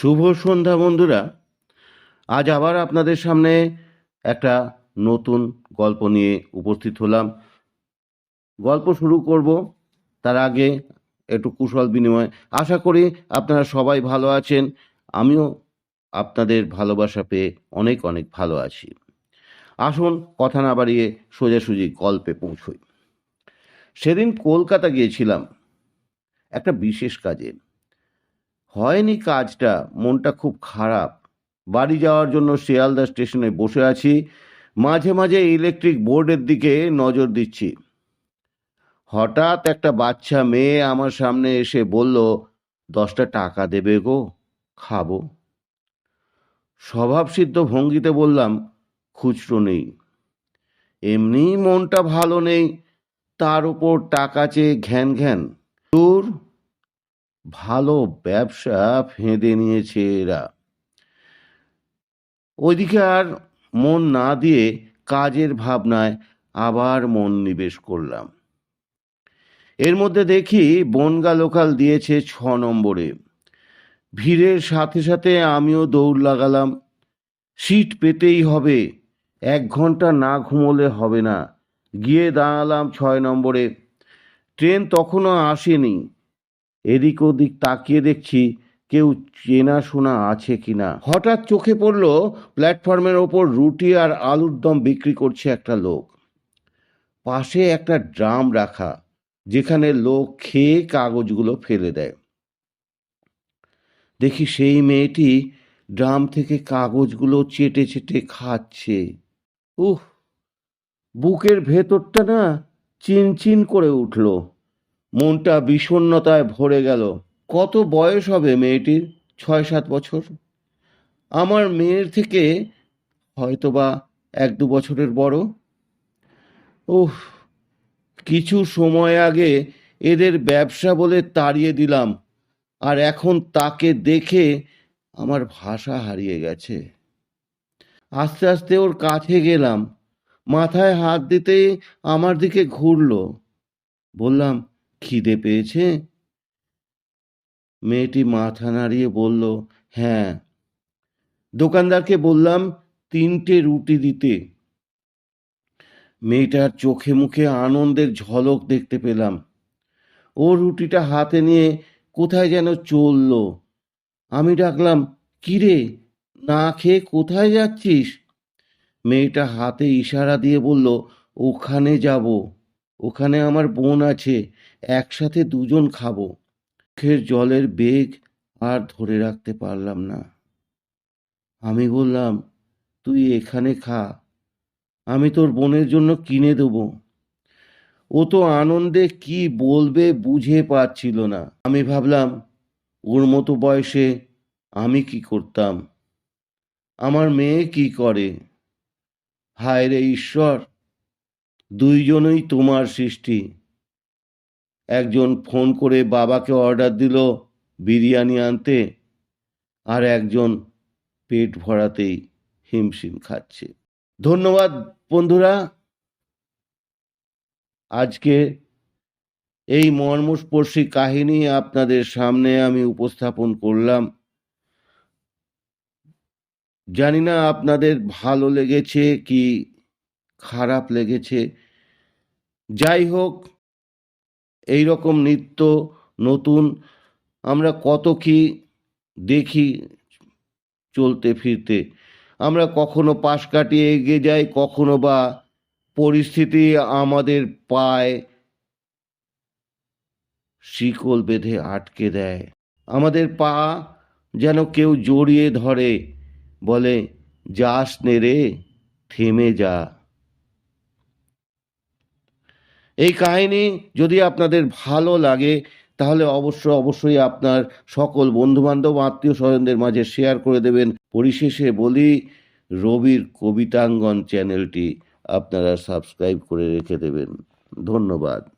শুভ সন্ধ্যা, বন্ধুরা। আজ আবার আপনাদের সামনে একটা নতুন গল্প নিয়ে উপস্থিত হলাম। গল্প শুরু করব। তার আগে একটু কুশল বিনিময়। আশা করি আপনারা সবাই ভালো আছেন। আমিও আপনাদের ভালোবাসা পেয়ে অনেক অনেক ভালো আছি। আসুন, কথা না বাড়িয়ে সোজাসুজি গল্পে পৌঁছই। সেদিন কলকাতা গিয়েছিলাম। একটা বিশেষ কাজে। হয়নি কাজটা, মনটা খুব খারাপ। বাড়ি যাওয়ার জন্য শিয়ালদা স্টেশনে বসে আছি। মাঝে মাঝে ইলেকট্রিক বোর্ডের দিকে নজর দিচ্ছি। হঠাৎ একটা বাচ্চা মেয়ে আমার সামনে এসে বলল, দশটা টাকা দেবে গো, খাব। স্বভাবসিদ্ধ ভঙ্গিতে বললাম, খুচরো নেই। এমনি মনটা ভালো নেই, তার উপর টাকা চেয়ে ঘ্যান ঘ্যান। দূর ভালো ব্যবসা ফেঁদে নিয়েছে এরা। ওইদিকে আর মন না দিয়ে কাজের ভাবনায় আবার মন নিবেশ করলাম। এর মধ্যে দেখি বনগা লোকাল দিয়েছে ছ নম্বরে। ভিড়ের সাথে সাথে আমিও দৌড় লাগালাম। সিট পেতেই হবে, এক ঘণ্টা না ঘুমোলে হবে না। গিয়ে দাঁড়ালাম ছয় নম্বরে। ট্রেন তখনও আসেনি। এদিক ওদিক তাকিয়ে দেখছি কেউ চেনাশোনা আছে কিনা। হঠাৎ চোখে পড়ল প্ল্যাটফর্মের ওপর রুটি আর আলুর দম বিক্রি করছে একটা লোক। পাশে একটা ড্রাম রাখা, যেখানে লোক খেয়ে কাগজগুলো ফেলে দেয়। দেখি সেই মেয়েটি ড্রাম থেকে কাগজগুলো চেটে চেটে খাচ্ছে। উহ, বুকের ভেতরটা না চিনচিন করে উঠল। মনটা বিষণ্ণতায় ভরে গেল। কত বয়স হবে মেয়েটির? ছয়, সাত বছর? আমার মেয়ের থেকে হয়তোবা এক, দু বছরের বড়। উহ কিছু সময় আগে এদের ব্যবসা বলে তাড়িয়ে দিলাম, আর এখন তাকে দেখে আমার ভাষা হারিয়ে গেছে। আস্তে আস্তে ওর কাছে গেলাম, মাথায় হাত দিতে আমার দিকে ঘুরলো। বললাম খিদে পেয়েছে? মেয়েটি মাথা নাড়িয়ে বলল হ্যাঁ। দোকানদারকে বললাম, তিনটে রুটি দিতে। মেয়েটার চোখে মুখে আনন্দের ঝলক দেখতে পেলাম। ও রুটিটা হাতে নিয়ে কোথায় যেন চলল। আমি ডাকলাম কিরে না খেয়ে কোথায় যাচ্ছিস? মেয়েটা হাতে ইশারা দিয়ে বলল, ওখানে যাব। ওখানে আমার বোন আছে, একসাথে দুজন খাব। চোখের জলের বেগ আর ধরে রাখতে পারলাম না। আমি বললাম, তুই এখানে খা, আমি তোর বোনের জন্য কিনে দেবো। ও তো আনন্দে কি বলবে বুঝে পাচ্ছিল না। আমি ভাবলাম, ওর মতো বয়সে আমি কি করতাম? আমার মেয়ে কি করে? হায় রে ঈশ্বর দুইজনই তোমার সৃষ্টি। একজন ফোন করে বাবাকে অর্ডার দিল বিরিয়ানি আনতে আর একজন পেট ভরাতেই হিমশিম খাচ্ছে। ধন্যবাদ বন্ধুরা। আজকে এই মর্মস্পর্শী কাহিনী আপনাদের সামনে আমি উপস্থাপন করলাম। জানি না আপনাদের ভালো লেগেছে কি খারাপ লেগেছে। যাই হোক এই রকম নিত্য নতুন আমরা কত কি দেখি চলতে ফিরতে। আমরা কখনো পাশ কাটিয়ে এগিয়ে যাই, কখনো বা পরিস্থিতি আমাদের পায়। শিকল বেঁধে আটকে দেয়। আমাদের পা যেন কেউ জড়িয়ে ধরে, বলে, যাস নে রে, থেমে যা। এই কাহিনী যদি আপনাদের ভালো লাগে, তাহলে অবশ্য অবশ্যই আপনার সকল বন্ধুবান্ধব, আত্মীয় স্বজনদের মাঝে শেয়ার করে দেবেন। পরিশেষে বলি, রবির কবিতাঙ্গন চ্যানেলটি আপনারা সাবস্ক্রাইব করে রেখে দেবেন। ধন্যবাদ।